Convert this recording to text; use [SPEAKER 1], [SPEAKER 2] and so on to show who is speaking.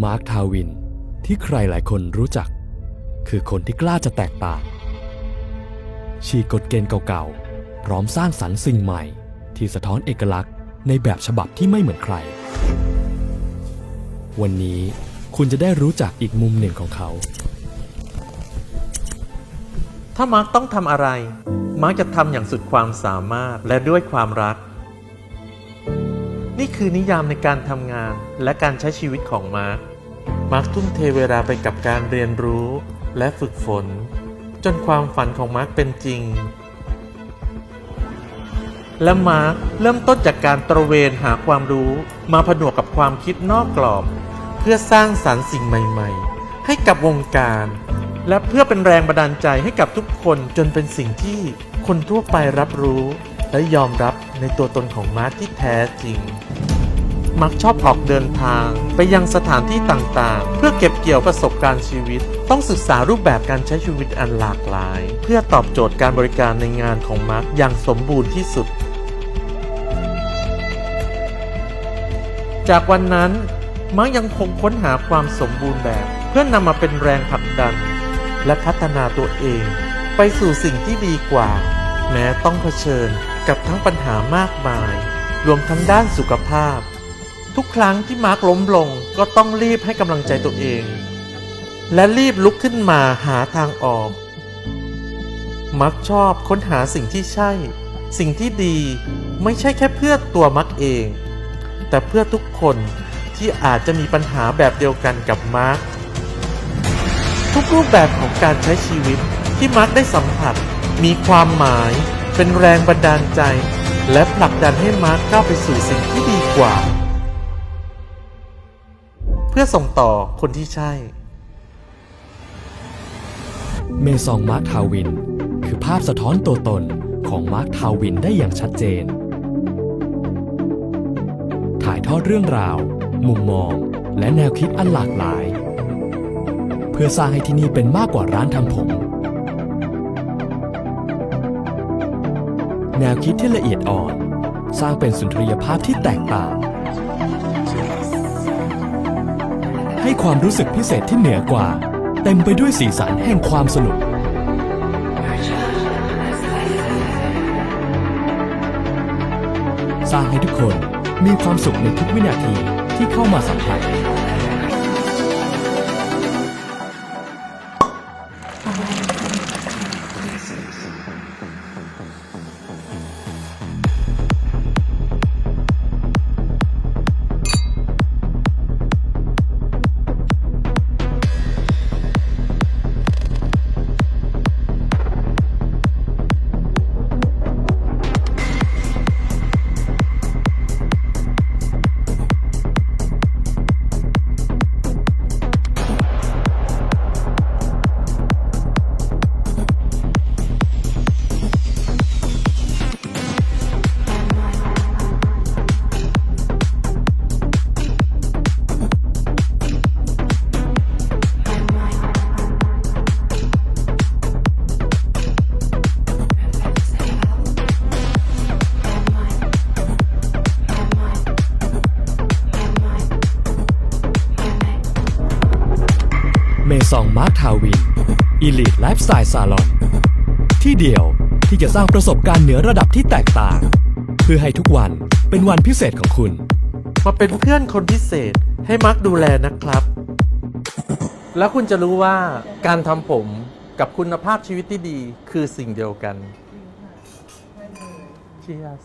[SPEAKER 1] มาร์คทาวิน ที่ใครหลายคนรู้จัก คือคนที่กล้าจะแตกต่างฉีกกฎเกณฑ์เก่าๆ พร้อมสร้างสรรค์สิ่งใหม่ ที่สะท้อนเอกลักษณ์ในแบบฉบับที่ไม่เหมือนใคร วันนี้คุณจะได้รู้จักอีกมุมหนึ่งของเขา
[SPEAKER 2] ถ้ามาร์กต้องทำอะไร มาร์กจะทำอย่างสุดความสามารถและด้วยความรัก นี่คือนิยามในการทำงานและการใช้ชีวิตของมาร์กมาร์กทุ่มเทเวลาไปกับการเรียนรู้และฝึกฝน จนความฝันของมาร์กเป็นจริง และมาร์กเริ่มต้นจากการตระเวนหาความรู้มาผนวกกับความคิดนอกกรอบ เพื่อสร้างสรรค์สิ่งใหม่ ๆ ให้กับวงการ และเพื่อเป็นแรงบันดาลใจให้กับทุกคนจนเป็นสิ่งที่คนทั่วไปรับรู้และยอมรับ ในตัวตนของมาร์คที่แท้จริง มักชอบออกเดินทาง ไปยังสถานที่ต่างๆ เพื่อเก็บเกี่ยวประสบการณ์ชีวิต ต้องศึกษารูปแบบการใช้ชีวิตอันหลากหลาย เพื่อตอบโจทย์การบริการในงานของมาร์คอย่างสมบูรณ์ที่สุด จากวันนั้นมาร์คยังคงค้นหาความสมบูรณ์แบบ เพื่อนำมาเป็นแรงผลักดัน และพัฒนาตัวเอง ไปสู่สิ่งที่ดีกว่า แม้ต้องเผชิญ กับทั้งปัญหามากมาย รวมทั้งด้านสุขภาพ ทุกครั้งที่มาร์คล้มลงก็ต้องรีบให้กำลังใจตัวเอง และรีบลุกขึ้นมาหาทางออก มักชอบค้นหาสิ่งที่ใช่ สิ่งที่ดีไม่ใช่แค่เพื่อตัวมักเอง แต่เพื่อทุกคนที่อาจจะมีปัญหาแบบเดียวกันกับมาร์คทุกรูปแบบของการใช้ชีวิตที่มาร์คได้สัมผัสมีความหมาย เป็นแรงบันดาลใจ และผลักดันให้มาร์คก้าวไปสู่สิ่งที่ดีกว่า เพื่อส่งต่อคนที่ใช่
[SPEAKER 1] เมซองมาร์คทาวิน คือภาพสะท้อนตัวตนของมาร์คทาวินได้อย่างชัดเจน ถ่ายทอดเรื่องราว มุมมอง และแนวคิดอันหลากหลาย เพื่อสร้างให้ที่นี่เป็นมากกว่าร้านทำผม แนวคิดที่ละเอียดอ่อน สร้างเป็นสุนทรียภาพที่แตกต่าง ให้ความรู้สึกพิเศษที่เหนือกว่า เต็มไปด้วยสีสันแห่งความสนุก สร้างให้ทุกคนมีความสุขในทุกวินาทีที่เข้ามาสัมผัส ซองมาร์คทาวินอีลิทไลฟ์สไตล์ซาลอนที่เดียวที่จะสร้างประสบการณ์เหนือระดับที่แตกต่าง เพื่อให้ทุกวันเป็นวันพิเศษของคุณ
[SPEAKER 2] มาเป็นเพื่อนคนพิเศษให้มักดูแลนะครับ แล้วคุณจะรู้ว่าการทำผมกับคุณภาพชีวิตที่ดีคือสิ่งเดียวกัน Cheers